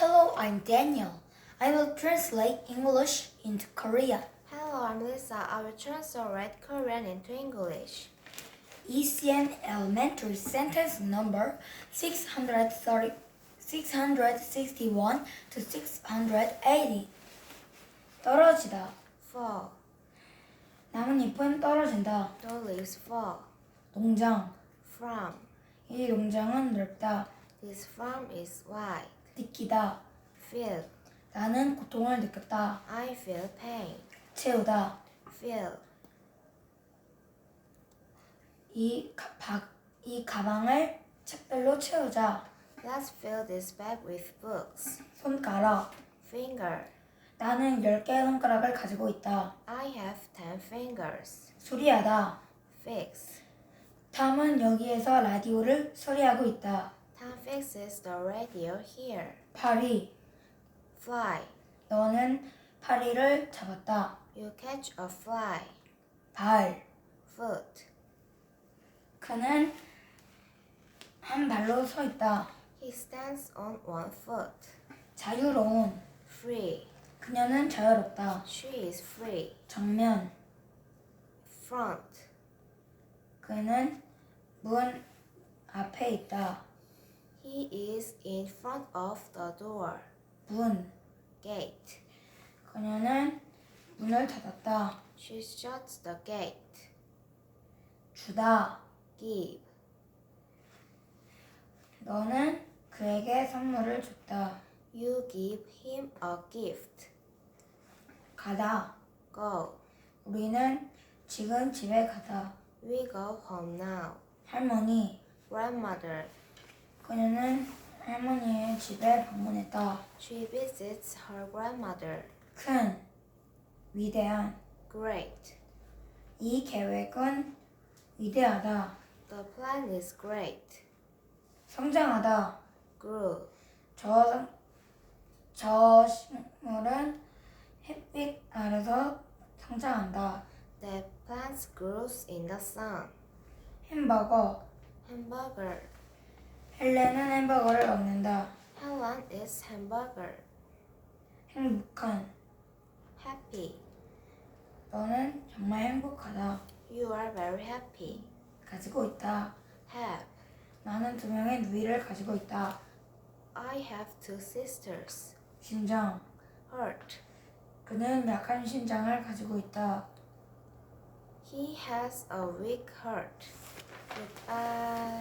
Hello, I'm Daniel. I will translate English into Korean. Hello, I'm Lisa. I will translate Korean into English. ECN Elementary Sentence number 630, 661 to 680. 떨어지다. Fall. 나뭇잎은 떨어진다. The leaves fall. 농장. From. 이 농장은 넓다. This farm is wide. 느끼다. Feel. 나는 고통을 느꼈다. I feel pain. 채우다. Fill. 이, 가, 바, 이 가방을 책들로 채우자. Let's fill this bag with books. 손가락. Finger. 나는 10개의 손가락을 가지고 있다. I have ten fingers. 수리하다. Fix. 탐은 여기에서 라디오를 수리하고 있다. Fixes the radio here. 파리. Fly. 너는 파리를 잡았다. You catch a fly. 발. Foot. 그는 한 발로 서 있다. He stands on one foot. 자유로운. Free. 그녀는 자유롭다. She is free. 정면. Front. 그는 문 앞에 있다. He is in front of the door. 문. Gate. 그녀는 문을 닫았다. She shuts the gate. 주다. Give. 너는 그에게 선물을 줬다. You give him a gift. 가다. Go. 우리는 지금 집에 가다. We go home now. 할머니. Grandmother. 그녀는 할머니의 집에 방문했다. She visits her grandmother. 큰. 위대한. Great. 이 계획은 위대하다. The plan is great. 성장하다. Grew. 저, 저 식물은 햇빛 아래서 성장한다. The plant grows in the sun. 햄버거. Hamburger. 헬렌은 햄버거를 먹는다. Helen is hamburger. 행복한. Happy. 너는 정말 행복하다. You are very happy. 가지고 있다. Have. 나는 두 명의 누이를 가지고 있다. I have two sisters. 심장. Hurt. 그는 약한 심장을 가지고 있다. He has a weak heart. Goodbye.